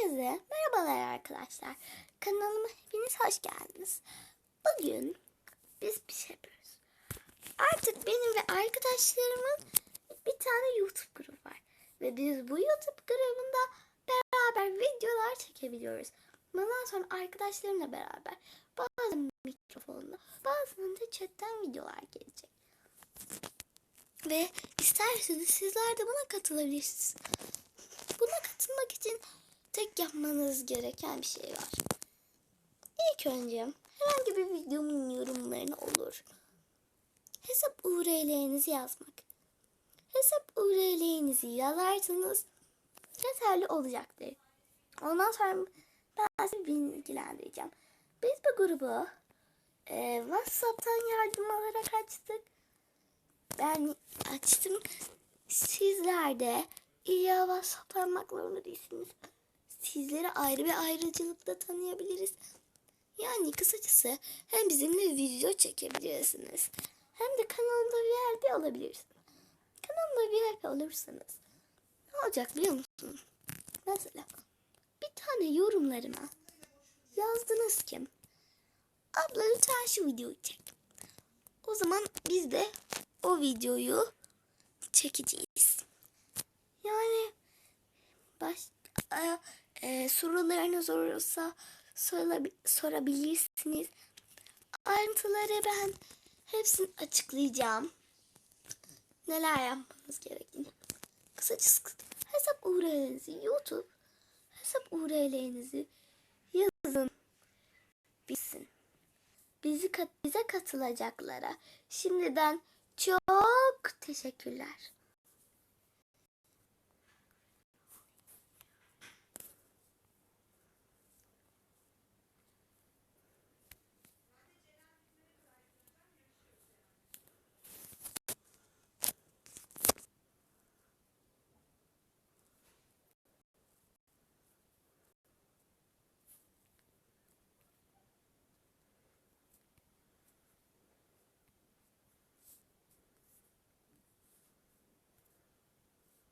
Herkese merhabalar arkadaşlar. Kanalıma hepiniz hoş geldiniz. Bugün biz bir şey yapıyoruz. Artık benim ve arkadaşlarımın bir tane YouTube grubu var. Ve biz bu YouTube grubunda beraber videolar çekebiliyoruz. Bundan sonra arkadaşlarımla beraber bazen mikrofonla bazen de chatten videolar gelecek. Ve isterseniz sizler de buna katılabilirsiniz. Buna katılmak için tek yapmanız gereken bir şey var. İlk önce herhangi bir videomun yorumlarına olur. Hesap URL'nizi yazmak. Hesap URL'nizi yazarsanız yeterli olacaktır. Ondan sonra ben sizi bilgilendireceğim. Biz bu grubu e, WhatsApp'tan yardım alarak açtık. Ben açtım. Sizler de illa WhatsApp almak zorunda değilsiniz. Sizleri ayrı bir ayrıcalıkla tanıyabiliriz. Yani kısacası hem bizimle video çekebilirsiniz. Hem de kanalımda VIP olabilirsiniz. Kanalımda VIP olursanız ne olacak biliyor musun? Mesela bir tane yorumlarıma yazdınız ki abla lütfen şu videoyu çek. O zaman biz de o videoyu çekeceğiz. Yani baş, e, sorularınız olursa sorabi- sorabilirsiniz. Ayrıntıları ben hepsini açıklayacağım. Neler yapmanız gerektiğini. Kısacası hesap URL'nizi YouTube hesap URL'nizi yazın. Bitsin. Bizi bize katılacaklara şimdiden çok teşekkürler.